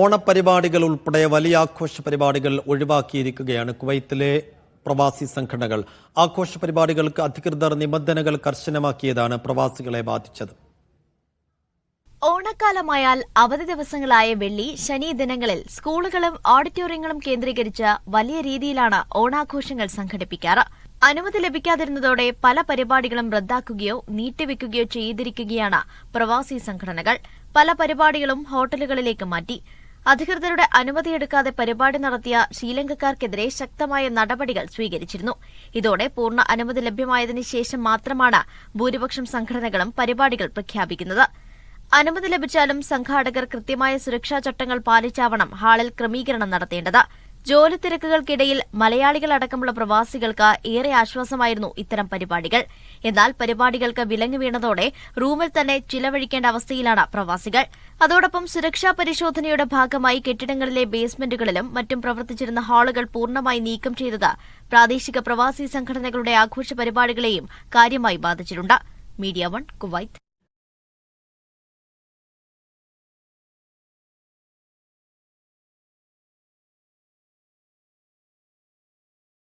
ഓണപരിപാടികൾ ഉൾപ്പെടെ വലിയ ആഘോഷ പരിപാടികൾ ഒഴിവാക്കിയിരിക്കുകയാണ് കുവൈത്തിലെ പ്രവാസി സംഘടനകൾ. ആഘോഷ പരിപാടികൾക്ക് അധികൃതർ നിബന്ധനകൾ കർശനമാക്കിയതാണ് പ്രവാസികളെ ബാധിച്ചത്. ഓണക്കാലമായാൽ അവധി ദിവസങ്ങളായ വെള്ളി ശനി ദിനങ്ങളിൽ സ്കൂളുകളും ഓഡിറ്റോറിയങ്ങളും കേന്ദ്രീകരിച്ച് വലിയ രീതിയിലാണ് ഓണാഘോഷങ്ങൾ സംഘടിപ്പിക്കാറ്. അനുമതി ലഭിക്കാതിരുന്നതോടെ പല പരിപാടികളും റദ്ദാക്കുകയോ നീട്ടിവെക്കുകയോ ചെയ്തിരിക്കുകയാണ് പ്രവാസി സംഘടനകൾ. പല പരിപാടികളും ഹോട്ടലുകളിലേക്ക് മാറ്റി. അധികൃതരുടെ അനുമതിയെടുക്കാതെ പരിപാടി നടത്തിയ ശ്രീലങ്കക്കാർക്കെതിരെ ശക്തമായ നടപടികൾ സ്വീകരിച്ചിരുന്നു. ഇതോടെ പൂർണ അനുമതി ലഭ്യമായതിനു ശേഷം മാത്രമാണ് ഭൂരിപക്ഷം സംഘടനകളും പരിപാടികൾ പ്രഖ്യാപിക്കുന്നത്. അനുമതി ലഭിച്ചാലും സംഘാടകർ കൃത്യമായ സുരക്ഷാ ചട്ടങ്ങൾ പാലിച്ചാവണം ഹാളിൽ ക്രമീകരണം നടത്തേണ്ടത്. ജോലി തിരക്കുകൾക്കിടയിൽ മലയാളികളടക്കമുള്ള പ്രവാസികൾക്ക് ഏറെ ആശ്വാസമായിരുന്നു ഇത്തരം പരിപാടികൾ. എന്നാൽ പരിപാടികൾക്ക് വിലങ്ങ് വീണതോടെ റൂമിൽ തന്നെ ചിലവഴിക്കേണ്ട അവസ്ഥയിലാണ് പ്രവാസികൾ. അതോടൊപ്പം സുരക്ഷാ പരിശോധനയുടെ ഭാഗമായി കെട്ടിടങ്ങളിലെ ബേസ്മെന്റുകളിലും മറ്റും പ്രവർത്തിച്ചിരുന്ന ഹാളുകൾ പൂർണമായി നീക്കം ചെയ്തത് പ്രാദേശിക പ്രവാസി സംഘടനകളുടെ ആഘോഷ പരിപാടികളെയും കാര്യമായി ബാധിച്ചിട്ടുണ്ട്. Media One Kuwait.